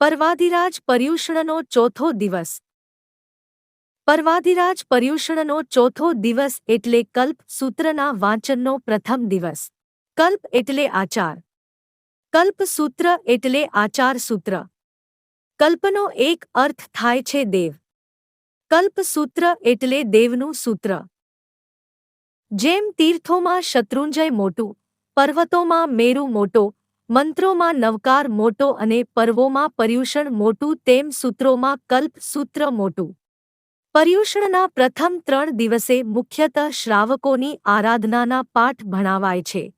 પર્વાધિરાજ પર્યુષણનો ચોથો દિવસ. પર્વાધિરાજ પર્યુષણનો ચોથો દિવસ એટલે કલ્પ સૂત્રના વાંચનનો પ્રથમ દિવસ. કલ્પ એટલે આચાર. કલ્પ સૂત્ર એટલે આચાર સૂત્ર. કલ્પનો એક અર્થ થાય છે દેવ. કલ્પ સૂત્ર એટલે દેવનું સૂત્ર. જેમ તીર્થોમાં શત્રુંજય મોટું, પર્વતોમાં મેરુ મોટો મંત્રોમાં નવકાર મોટો અને પર્વોમાં પર્યુષણ મોટું, તેમ સૂત્રોમાં કલ્પ સૂત્ર મોટું. પર્યુષણના પ્રથમ ત્રણ દિવસે મુખ્યતઃ શ્રાવકોની આરાધનાના પાઠ ભણાવાય છે.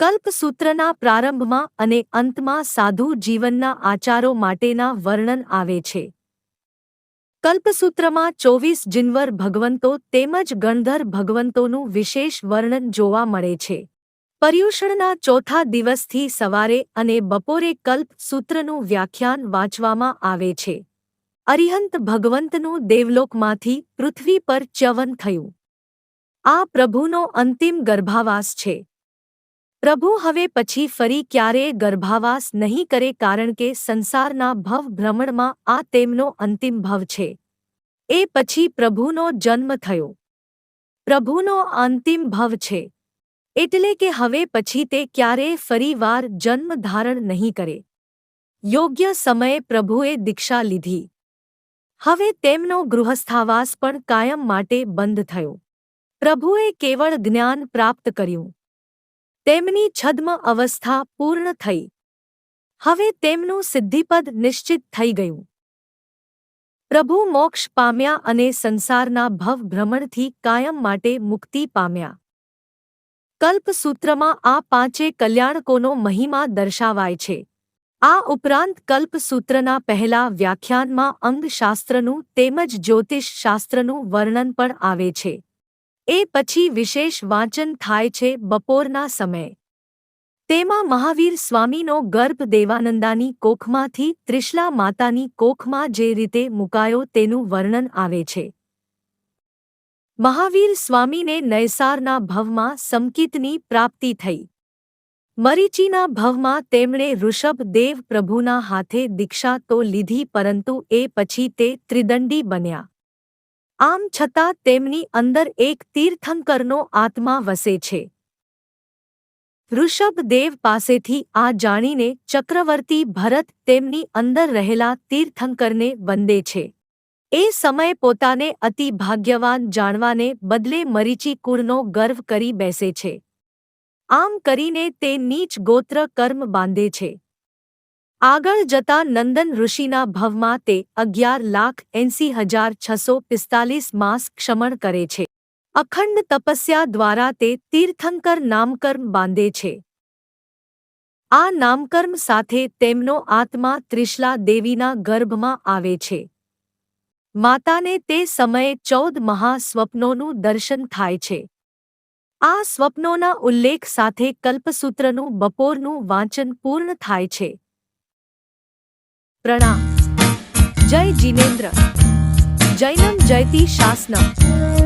કલ્પસૂત્રના પ્રારંભમાં અને અંતમાં સાધુ જીવનના આચારો માટેના વર્ણન આવે છે. કલ્પસૂત્રમાં ચોવીસ જિન્વર ભગવંતો તેમજ ગણધર ભગવંતોનું વિશેષ વર્ણન જોવા મળે છે. પર્યુષણના ચોથા દિવસથી સવારે અને બપોરે કલ્પ સૂત્રનું વ્યાખ્યાન વાંચવામાં આવે છે. અરિહંત ભગવંતનું દેવલોકમાંથી પૃથ્વી પર ચ્યવન થયું. આ પ્રભુનો અંતિમ ગર્ભાવાસ છે. પ્રભુ હવે પછી ફરી ક્યારેય ગર્ભાવાસ નહીં કરે કારણ કે સંસારના ભવ ભ્રમણમાં આ તેમનો અંતિમ ભવ છે. એ પછી પ્રભુનો જન્મ થયો. પ્રભુનો અંતિમ ભવ છે. એટલે કે હવે પછી તે ક્યારેય ફરીવાર જન્મ ધારણ નહીં કરે. યોગ્ય સમયે પ્રભુએ દીક્ષા લીધી. હવે તેમનો ગૃહસ્થાવાસ પણ કાયમ માટે બંધ થયો. પ્રભુએ કેવળ જ્ઞાન પ્રાપ્ત કર્યું. તેમની છદ્મ અવસ્થા પૂર્ણ થઈ. હવે તેમનું સિદ્ધિપદ નિશ્ચિત થઈ ગયું. પ્રભુ મોક્ષ પામ્યા અને સંસારના ભવ ભ્રમણથી કાયમ માટે મુક્તિ પામ્યા. કલ્પસૂત્રમાં આ પાંચે કલ્યાણકોનો મહિમા દર્શાવાય છે. આ ઉપરાંત કલ્પસૂત્રના પહેલા વ્યાખ્યાનમાં અંગશાસ્ત્રનું તેમજ જ્યોતિષશાસ્ત્રનું વર્ણન પણ આવે છે. એ પછી વિશેષ વાંચન થાય છે બપોરના સમયે. તેમાં મહાવીર સ્વામીનો ગર્ભ દેવાનંદાની કોખમાંથી, ત્રિશલા માતાની કોખમાં જે રીતે મુકાયો તેનું વર્ણન આવે છે. મહાવીર સ્વામીને નૈસારના ભવમાં સમકિતની પ્રાપ્તિ થઈ. મરીચીના ભવમાં તેમણે ઋષભ દેવ પ્રભુના હાથે દીક્ષા તો લીધી પરંતુ એ પછી તે ત્રિદંડી બન્યા. આમ છતાં તેમની અંદર એક તીર્થંકરનો આત્મા વસે છે. ઋષભદેવ પાસેથી આ જાણીને ચક્રવર્તી ભરત તેમની અંદર રહેલા તીર્થંકરને વંદે છે. એ સમયે પોતાને અતિ ભાગ્યવાન જાણવાને બદલે મરીચી કુળનો ગર્વ કરી બેસે છે. આમ કરીને તે નીચ ગોત્ર કર્મ બાંધે છે. આગળ જતા નંદન ઋષિના ભવમાં તે અગિયાર લાખ એંસી હજાર છસો પિસ્તાલીસ માસ ક્ષમણ કરે છે. અખંડ તપસ્યા દ્વારા તે તીર્થંકર નામકર્મ બાંધે છે. આ નામકર્મ સાથે તેમનો આત્મા ત્રિશલા દેવીના ગર્ભમાં આવે છે. માતાને તે સમયે ચૌદ મહાસ્વપ્નોનું દર્શન થાય છે. આ સ્વપ્નોના ઉલ્લેખ સાથે કલ્પસૂત્રનું બપોરનું વાંચન પૂર્ણ થાય છે. પ્રણામ. જય જીનેન્દ્ર. જૈનમ જયતી શાસનમ.